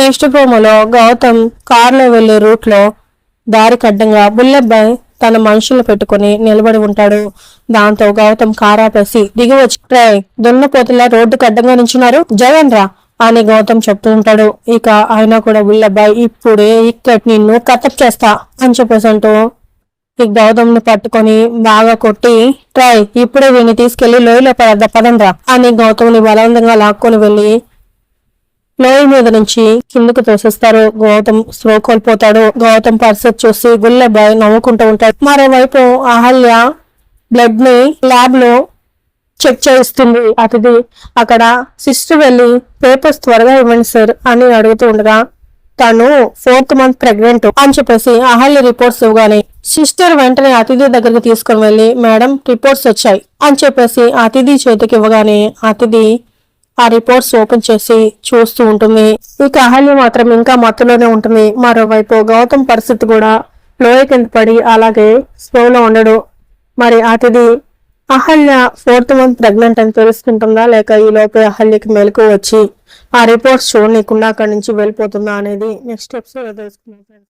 Next ప్రోమోలో గౌతమ్ కార్లో వెళ్ళే రూట్లో దారి కడ్డంగా బుల్లెబ్బాయ్ తన మనుషులు పెట్టుకుని నిలబడి ఉంటాడు. దాంతో గౌతమ్ కారాపేసి దిగి వచ్చి రే దున్నపోతులా రోడ్డు కడ్డంగా నుంచున్నారు. జగన్ రా అని గౌతమ్ చెప్తూ ఉంటాడు. ఇక ఆయన కూడా బుల్లబ్బాయి ఇప్పుడే ఇక్కడ నిన్ను కట్టప్ చేస్తా అని చెప్పేసి అంటూ ఈ గౌతమ్ని పట్టుకొని బాగా కొట్టి ట్రై ఇప్పుడే వీని తీసుకెళ్ళి లోయలో పద పదండ్రా అని గౌతమ్ని బలవంతంగా లాక్కొని వెళ్ళి లోయ మీద నుంచి కిందకు తోసేస్తారు గౌతమ్ స్లో కోల్పోతాడు గౌతమ్ పరిస్థితి చూసి గుల్లెబ్బాయ్ నవ్వుకుంటూ ఉంటాడు. మరోవైపు అహల్య బ్లడ్ని ల్యాబ్లో చెక్ చేయిస్తుంది. అతిథి అక్కడ సిస్టర్ వెళ్ళి పేపర్స్ త్వరగా ఇవ్వండి సార్ అని అడుగుతూ ఉండగా తను ఫోర్త్ మంత్ ప్రెగ్నెంట్ అని చెప్పేసి అహల్య రిపోర్ట్స్ ఇవ్వగానే సిస్టర్ వెంటనే అతిథి దగ్గరికి తీసుకొని వెళ్ళి మేడం రిపోర్ట్స్ వచ్చాయి అని చెప్పేసి అతిథి చేతికి ఇవ్వగానే అతిథి ఆ రిపోర్ట్స్ ఓపెన్ చేసి చూస్తూ ఉంటుంది. ఇక అహల్య మాత్రం ఇంకా మత్తులోనే ఉంటుంది. మరోవైపు గౌతమ్ పరిస్థితి కూడా లోయ కింద పడి అలాగే స్లోలో ఉండడు. మరి అతిథి అహల్య ఫోర్త్ మంత్ ప్రెగ్నెంట్ అని తెలుసుకుంటుందా లేక ఈ లోపే అహల్యకి మెలకు వచ్చి ఆ రిపోర్ట్స్ చూడనీయకుండా అక్కడి నుంచి వెళ్ళిపోతుందా అనేది నెక్స్ట్ ఎపిసోడ్ తెలుసుకుందాం